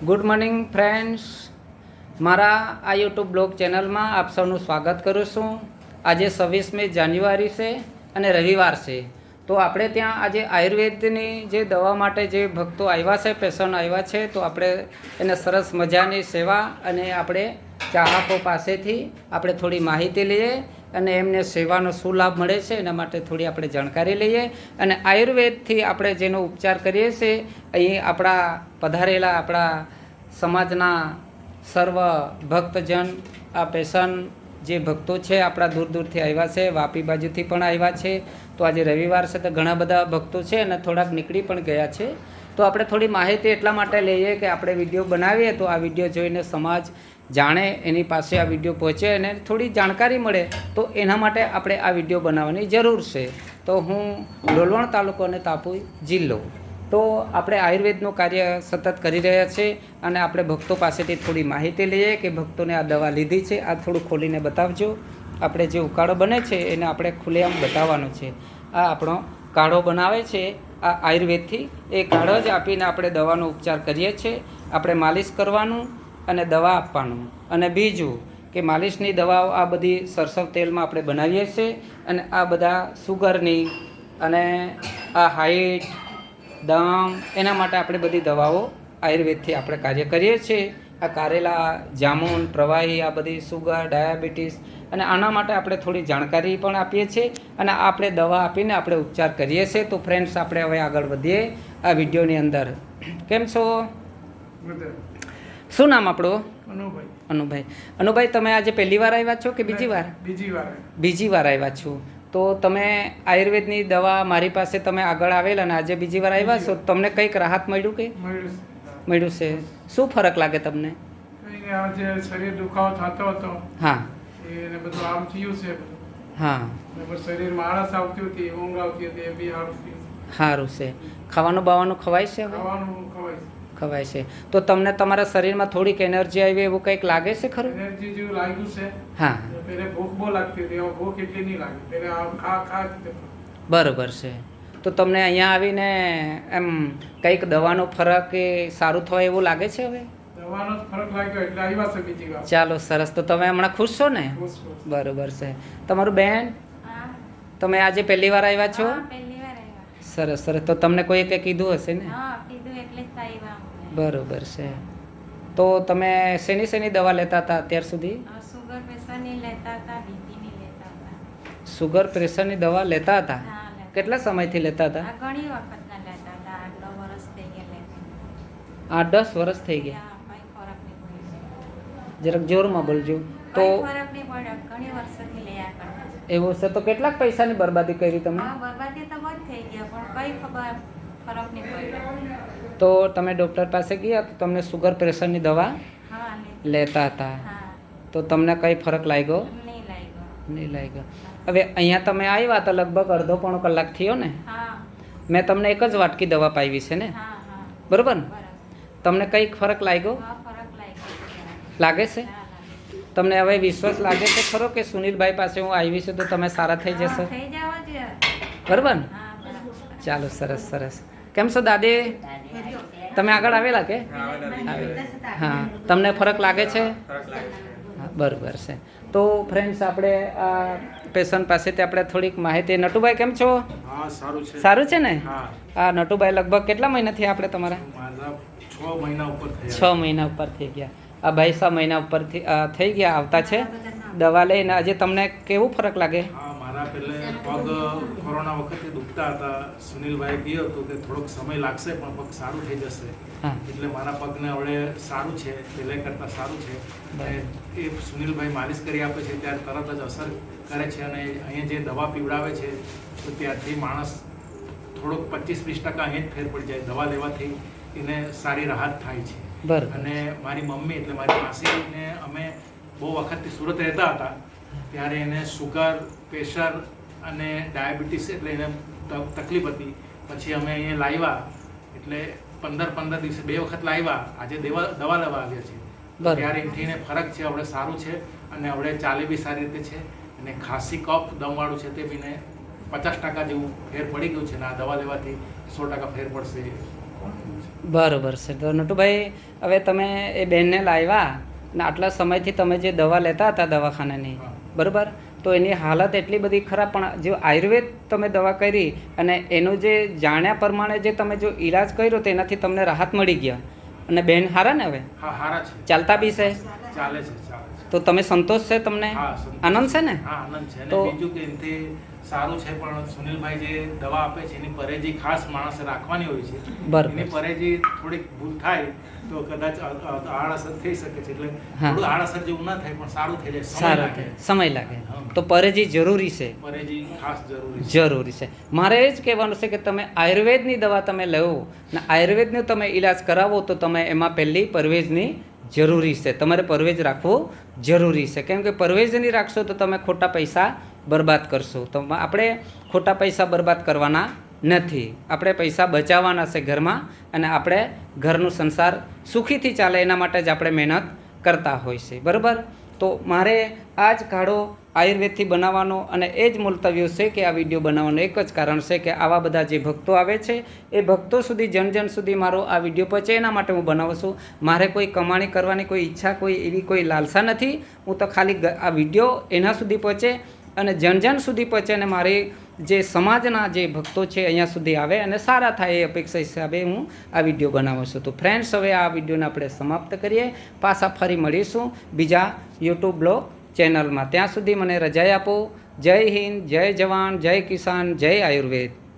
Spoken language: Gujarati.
ગુડ મોર્નિંગ ફ્રેન્ડ્સ મારા આ યુટ્યુબ બ્લોગ ચેનલમાં આપ સૌનું સ્વાગત કરું છું. આજે છવ્વીસમી જાન્યુઆરી છે અને રવિવાર છે. તો આપણે ત્યાં આજે આયુર્વેદની જે દવા માટે જે ભક્તો આવ્યા છે, પેશન્ટ આવ્યા છે, તો આપણે એને સરસ મજાની સેવા અને આપણે ચાહકો પાસેથી આપણે થોડી માહિતી લઈએ. અને એમને સેવાનો શું લાભ મળે છે એના માટે થોડી આપણે જાણકારી લઈએ. અને આયુર્વેદથી આપણે જેનો ઉપચાર કરીએ છીએ, અહીં આપણા પધારેલા આપણા સમાજના સર્વ ભક્તજન, આ પેશન જે ભક્તો છે આપણા દૂર દૂરથી આવ્યા છે, વાપી બાજુથી પણ આવ્યા છે. તો આજે રવિવાર છે તો ઘણા બધા ભક્તો છે અને થોડાક નીકળી પણ ગયા છે. તો આપણે થોડી માહિતી એટલા માટે લઈએ કે આપણે વીડિયો બનાવીએ તો આ વીડિયો જોઈને સમાજ જાણે, એની પાસે આ વીડિયો પહોંચે અને થોડી જાણકારી મળે, તો એના માટે આપણે આ વીડિયો બનાવવાની જરૂર છે. તો હું ડોલવણ તાલુકો અને તાપી જિલ્લો. તો આપણે આયુર્વેદનું કાર્ય સતત કરી રહ્યા છીએ અને આપણે ભક્તો પાસેથી થોડી માહિતી લઈએ કે ભક્તોને આ દવા લીધી છે, આ થોડું ખોલીને બતાવજો. આપણે જે ઉકાળો બને છે એને આપણે ખુલ્લેઆમ બતાવવાનો છે. આ આપણો કાઢો બનાવે છે આ આયુર્વેદથી એ કાઢો જ આપીને આપણે દવાનો ઉપચાર કરીએ છીએ. આપણે માલિશ કરવાનું અને દવા આપવાનું. અને બીજું કે માલિશની દવાઓ આ બધી સરસવ તેલમાં આપણે બનાવીએ છીએ અને આ બધા સુગરની અને આ હાઈટ, દમ એના માટે આપણે બધી દવાઓ આયુર્વેદથી આપણે કાર્ય કરીએ છીએ. આ કારેલા, જામુન, પ્રવાહી, આ બધી સુગર, ડાયાબિટીસ અને આના માટે આપણે થોડી જાણકારી પણ આપીએ છીએ અને આપણે દવા આપીને આપણે ઉપચાર કરીએ છીએ. તો ફ્રેન્ડ્સ આપણે હવે આગળ વધીએ આ વિડીયોની અંદર. કેમ છો? શું નામ આપણું? અનુભાઈ. અનુભાઈ. અનુભાઈ તમે આજે પહેલી વાર આવ્યા છો કે બીજી વાર? બીજી વાર. બીજી વાર આવ્યા છો. તો તમે આયુર્વેદની દવા મારી પાસે તમે આગળ આવેલા અને આજે બીજી વાર આવ્યા છો. તમને કંઈક રાહત મળ્યું કે? મળ્યું છે. શું ફરક લાગે તમને? કંઈ નહીં, આ જે શરીર દુખાવો થતો હતો. હા. એને બધું આમ થયું છે હા. શરીરમાં આળસ આવતી હતી ઊંઘ આવતી હતી એ બી સારું છે. સારું છે. ખાવાનું બાવાનું ખવાય છે ખાવાનું ખવાય ખવાય છે. તો તમને તમારા શરીરમાં થોડીક એનર્જી આવી એવું કંઈક લાગે છે ખરું? એનર્જી જેવું લાગ્યું છે. હા. પહેલે ભૂખ બહુ લાગતી હતી હવે ભૂખ એટલી નહીં લાગે. પહેલે ખા ખા બરોબર છે. તો તમને અહીંયા આવીને એમ કંઈક દવાનો ફરક કે સારું થવાય એવું લાગે છે હવે? ચાલો સરસ. તો તમે હમણાં ખુશ છો ને? બરોબર છે. તમારું બેન? તમે આજે પહેલી વાર આવ્યા છો? હા, પહેલી વાર આવ્યા. સરસ સરસ. તો તમને કોઈ કંઈ કીધું હશે ને. બરોબર છે. તો તમે શેની શેની દવા લેતા હતા અત્યાર સુધી? સુગર પ્રેશરની લેતા હતા બીપીની લેતા હતા. સુગર પ્રેશરની દવા લેતા હતા? કેટલા સમયથી લેતા હતા? ઘણી વખતના લેતા હતા. આટલો વર્ષ થઈ ગયા લેતા. આઠ દસ વર્ષ થઈ ગયા ત્યાં કઈ ફરક નહીં પડ્યો જરાક જોરમાં બોલજો. તો એવું છે તો કેટલાક પૈસાની બરબાદી કરી તમે? તો તમે ડૉક્ટર પાસે ગયા તો તમને સુગર પ્રેશરની દવા લેતા હતા. તો તમને કંઈ ફરક લાગ્યો? નહીં લાગ્યો. હવે અહીંયા તમે આવ્યા તો લગભગ અડધો પોણો કલાક થયો ને? મેં તમને એક જ વાટકી દવા પાવી છે ને? બરોબર ને? તમને કંઈક ફરક લાગ્યો? લાગે છે? તમને હવે વિશ્વાસ લાગે છે ખરો કે સુનિલભાઈ પાસે હું આવી છું તો તમે સારા થઈ જશો? બરોબર ને? ચાલો સરસ સરસ. કેમ છો દાદી? તમે આગળ આવેલા કે? હા તમને ફરક લાગે છે? હા, બરોબર છે. તો ફ્રેન્ડ્સ આપણે આ પેશન્ટ પાસેથી આપણે થોડીક માહિતી. નટુભાઈ કેમ છો? સારું છે. સારું છે ને? આ નટુભાઈ લગભગ કેટલા મહિનાથી આપણે તમારા? છ મહિના છ. મહિના ઉપર થઈ ગયા. આ ભાઈ છ મહિના ઉપરથી થઈ ગયા આવતા છે. દવા લઈને આજે તમને કેવું ફરક લાગે? મારા પહેલે પગ કોરોના વખતે દુખતા હતા. સુનિલભાઈ કહ્યું હતું કે થોડોક સમય લાગશે પણ પગ સારું થઈ જશે. એટલે મારા પગને હવે સારું છે પહેલે કરતાં સારું છે. અને એ સુનિલભાઈ માલિશ કરી આપે છે ત્યારે તરત જ અસર કરે છે અને અહીંયા જે દવા પીવડાવે છે તો ત્યારથી માણસ થોડોક પચીસ વીસ ટકા અહીં જ ફેર પડી જાય. દવા લેવાથી એને સારી રાહત થાય છે. બરોબર. અને મારી મમ્મી એટલે મારી માસીને અમે બહુ વખતથી સુરત રહેતા હતા ત્યારે એને સુગર પ્રેશર અને ડાયાબિટીસ એટલે એને તકલીફ હતી. પછી અમે અહીંયા લાવ્યા એટલે પંદર પંદર દિવસે બે વખત લાવ્યા આજે દેવા દવા લેવા આવ્યા છે. ત્યારે એમથી એને ફરક છે આપણે સારું છે અને હવે ચાલે બી સારી રીતે છે. અને ખાંસી કફ દમવાળું છે તે બીને પચાસ ટકા જેવું ફેર પડી ગયું છે ને આ દવા લેવાથી સો ટકા ફેર પડશે. બરોબર છે. તો નટુભાઈ હવે તમે એ બેનને લાવ્યા ને આટલા સમયથી તમે જે દવા લેતા હતા દવાખાનાની બરાબર? તો એની હાલત એટલી બધી ખરાબ પણ જે આયુર્વેદ તમે દવા કરી અને એનું જે જાણ્યા પ્રમાણે જે તમે જો ઈલાજ કર્યો તેનાથી તમને રાહત મળી ગયા. અને બેન હારા ને હવે? ચાલતા બી છે? તો તમે સંતોષ છે તમને? આનંદ છે ને? તો- બીજું કે એનાથી સારું છે પણ સુનિલભાઈ જે દવા આપે છે એની પરેજી ખાસ માણસે રાખવાની હોય છે. એની પરેજી થોડીક ભૂલ થાય તો કદાચ આ- આ- થઈ શકે છે એટલે. થોડું આડઅસર જેવું ના થાય પણ સારું થઈ જાય સમય સારું લાગે. સમય લાગે. તો પરેજી જરૂરી છે? પરેજી ખાસ જરૂરી છે. જરૂરી છે. મારે એ જ કહેવાનું છે કે તમે આયુર્વેદની દવા તમે લેવો ને આયુર્વેદનો તમે ઈલાજ કરાવો તો તમે એમાં પહેલી પરવેજની જરૂરી છે. તમારે પરવેજ રાખવો જરૂરી છે. કેમ કે પરવેજ નહીં રાખશો તો તમે ખોટા પૈસા બરબાદ કરશું. તો આપણે ખોટા પૈસા બરબાદ કરવાના નથી. આપણે પૈસા બચાવવાના છે ઘરમાં અને આપણે ઘરનું સંસાર સુખીથી ચાલે એના માટે જ આપણે મહેનત કરતા હોય છે. બરાબર? તો મારે આ જ કાઢો આયુર્વેદથી બનાવવાનો અને એ જ મુલતવ્યો છે કે આ વીડિયો બનાવવાનું એક જ કારણ છે કે આવા બધા જે ભક્તો આવે છે, એ ભક્તો સુધી, જન જન સુધી મારો આ વીડિયો પહોંચે એના માટે હું બનાવું છું. મારે કોઈ કમાણી કરવાની કોઈ ઈચ્છા, કોઈ એવી કોઈ લાલસા નથી. હું તો ખાલી આ વીડિયો એના સુધી પહોંચે અને જન જન સુધી પહોંચે અને મારી જે સમાજના જે ભક્તો છે અહીંયા સુધી આવે અને સારા થાય એ અપેક્ષા હિસાબે હું આ વીડિયો બનાવું છું. તો ફ્રેન્ડ્સ હવે આ વિડીયોને આપણે સમાપ્ત કરીએ. પાછા ફરી મળીશું બીજા યુટ્યુબ બ્લોગ ચેનલમાં. ત્યાં સુધી મને રજા આપો. જય હિન્દ, જય જવાન, જય કિસાન, જય આયુર્વેદ.